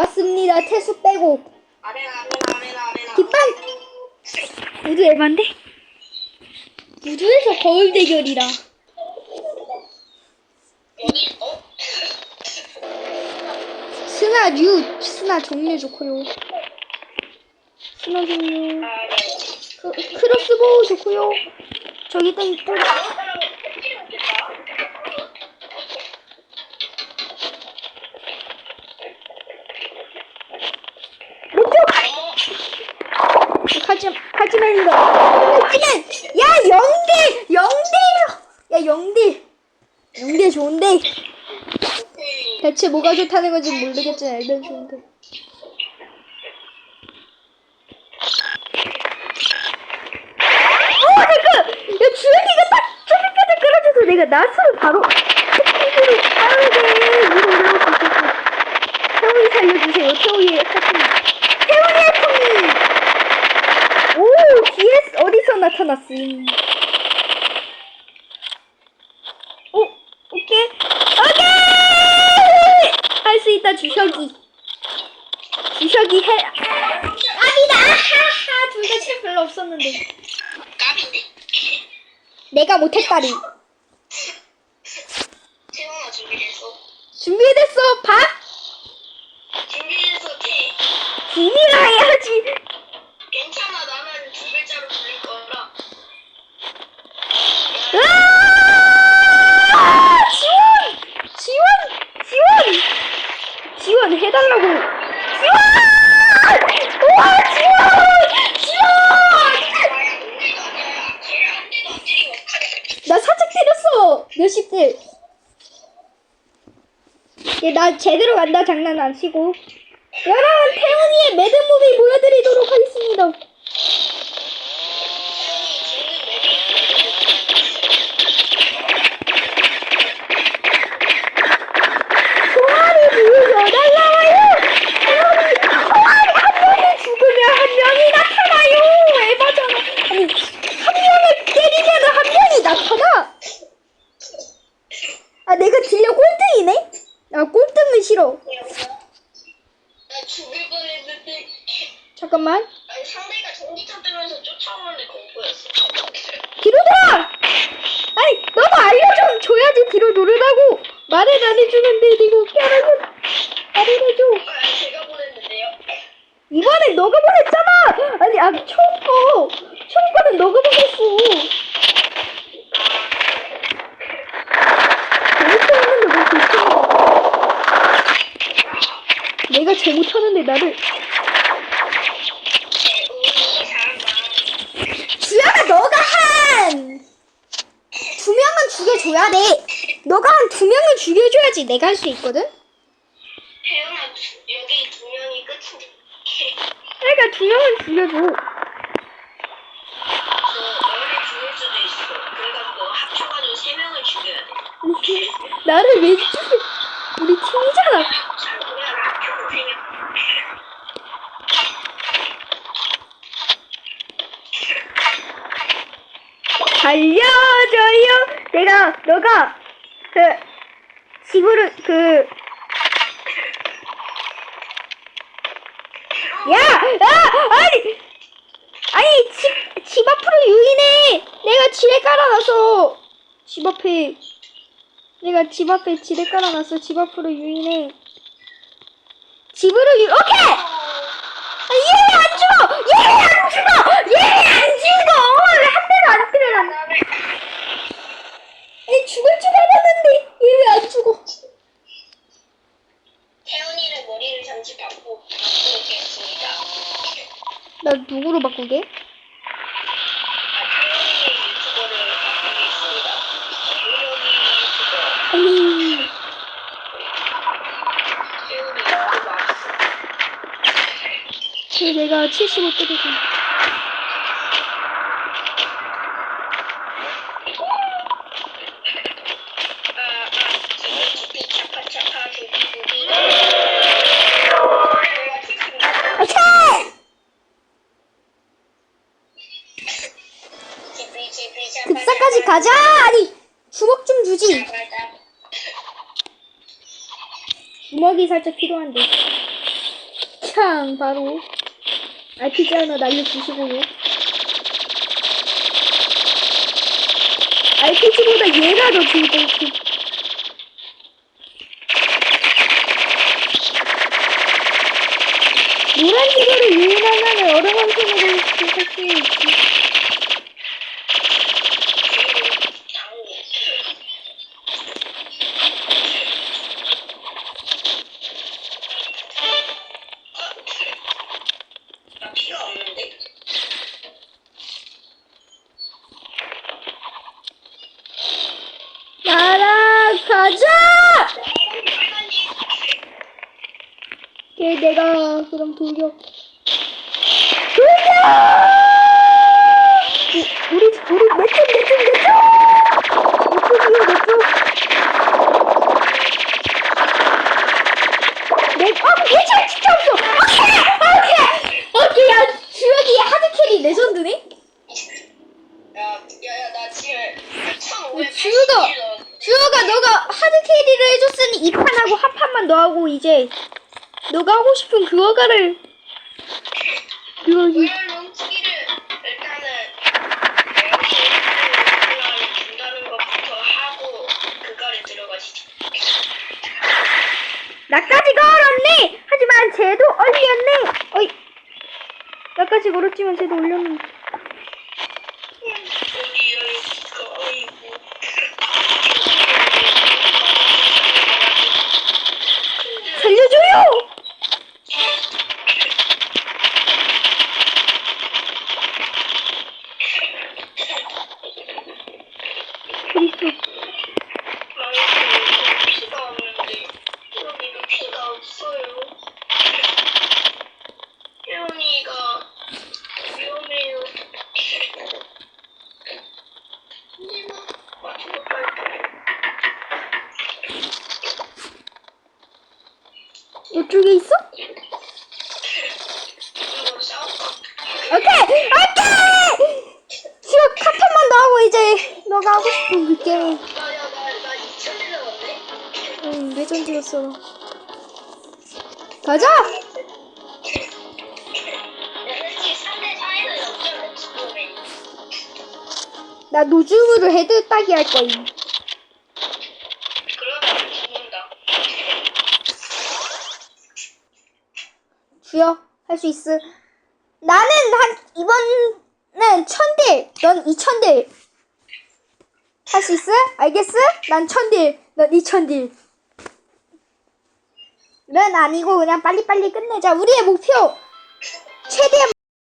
맞습니다. 태수 빼고. 깃발! 우주 에반데? 우주에서 거울 대결이라. 스나 류, 스나 종류 좋고요. 스나 종류. 크, 크로스보우 좋고요. 저기 또있 하지, 하지만 이거. 하지만! 야, 영대! 영대! 야, 영대! 영대 좋은데? 대체 뭐가 좋다는 건지 모르겠지만 일단 좋은데. 어, 내가! 야, 주연이가 딱 저기까지 끌어줘서 내가 나스를 바로 스피드로 빠르게 위로 올라올 수 있었어. 태훈이 살려주세요. 태훈이의 태훈이. 태훈이의 태훈이! 어디서 나타났음? 오, 오케이. 오케이! 할 수 있다, 주석이. 주석이 해. 아니다! 하하! 둘 다 칠 별로 없었는데. 까비인데. 내가 못했다리. 준비됐어. 준비됐어, 밥? 준비됐어 태. 준비가 해야지. 해달라고. 어떡하냐. 나 살짝 때렸어. 몇십 대. 얘, 나 제대로 간다. 장난 안 치고. 여러분, 태훈이의 매듭무비 보여드리도록 하겠습니다. 총알이 보여달라요! 태훈이, 총알이 한 명이 죽으면 한 명이 나타나요! 에바잖아. 아니, 한 명을 때리면 한 명이 나타나! 아, 내가 딜려 꼴등이네? 아, 꼴등은 싫어. 나 죽을 뻔했는데 잠깐만. 아니, 상대가 전기차 뜨면서 쫓아오는데 공포였어. 돌아! 아니, 너도 알려줘! 줘야지 뒤로 누르라고! 말을 안 해주는데, 이거 깨알아줘. 알려줘. 아, 제가 보냈는데요. 이번엔 너가 보냈잖아! 아니, 아, 처음 거! 처음 거는 너가 보냈어! 잘못했는데 뭐 잘못하는데 나를. 주연아, 너가 한! 두 명은 죽여줘야 돼! 너가 한 두 명은 죽여줘야지 내가 할 수 있거든? 태연아, 두- 여기 두 명이 끝인데. 그러니까 두 명은 죽여줘. 수도 있어. 합쳐가지고 세 명을 죽여야 돼. 나를 왜 죽여? 우리 팀이잖아. 자, 그냥 합쳐서 세 명. 달려줘요. 내가 너가 그 집으로 그 야, 아, 아니, 아니 집, 집 앞으로 유인해. 내가 지뢰 깔아놨어. 집 앞에 내가 집 앞에 지뢰 깔아놨어. 집 앞으로 유인해. 집으로 유, 오케이. 아, 얘왜안 죽어? 얘왜안 죽어? 얘왜안 죽어? 왜 한 대도 안 때려놨나? 아니 죽을 줄 알았는데 얘 왜 안 죽어? 태연이를 머리를 잠시 바꾸, 바꾸겠습니다. 나 누구로 바꾸게? 아, 내가 75 때리고 차파. 가자! 아니 주먹 좀 주지 주먹이 살짝 필요한데 팡 바로 RPG 하나 날려주시고요. RPG보다 얘가 더 같아. 노란 지도를 유인하면 여러 방송으로 할수 있지. 걔 내가 그럼. 돌격! 우- 우리 우리 몇쪽 몇쪽 몇쪽? 몇쪽이요 몇쪽? 내 어, 괜찮아 진짜 없어. 오케이 오케이 오케이 야 주혁이 하드 캐리 레전드네. 야, 야, 야, 나 지금 1,580 주혁아 킬로. 주혁아 너가 하드 캐리를 해줬으니 이 판하고 한 판만 더 하고 이제 너가 하고 싶은 그거가를 주혁이. 왜 롱치기를 일단은 여기 하나를 준다는 것부터 하고 그거를 들어가시죠. 나까지 걸었네! 하지만 쟤도 올렸네! 어이. 나까지 걸었지만 쟤도 올렸는데. 우리 여기가 어이구. 살려줘요! 어딨어? 망했어요. 피가 없는데 여기도 피가 없어요. 혜원이가 위험해요. 하지만 맞추고 갈게요. 이쪽에 있어? 이거 싸울까? 오케이! 오케이! 지금 더 하고 이제 너가 하고 싶은 그 게임. 야야 나나 2천 내려갔네. 응, 레전드였어. 가자! 야 솔직히 3대 4에서 역전을 지금에 나 노즈우를 헤드 따기 할 거임. 주여, 할 수 있어. 나는 한, 이번은 천딜, 넌 이천딜. 할 수 있어? 알겠어? 난 천딜, 넌 이천딜. 는 아니고 그냥 빨리빨리 끝내자. 우리의 목표! 최대한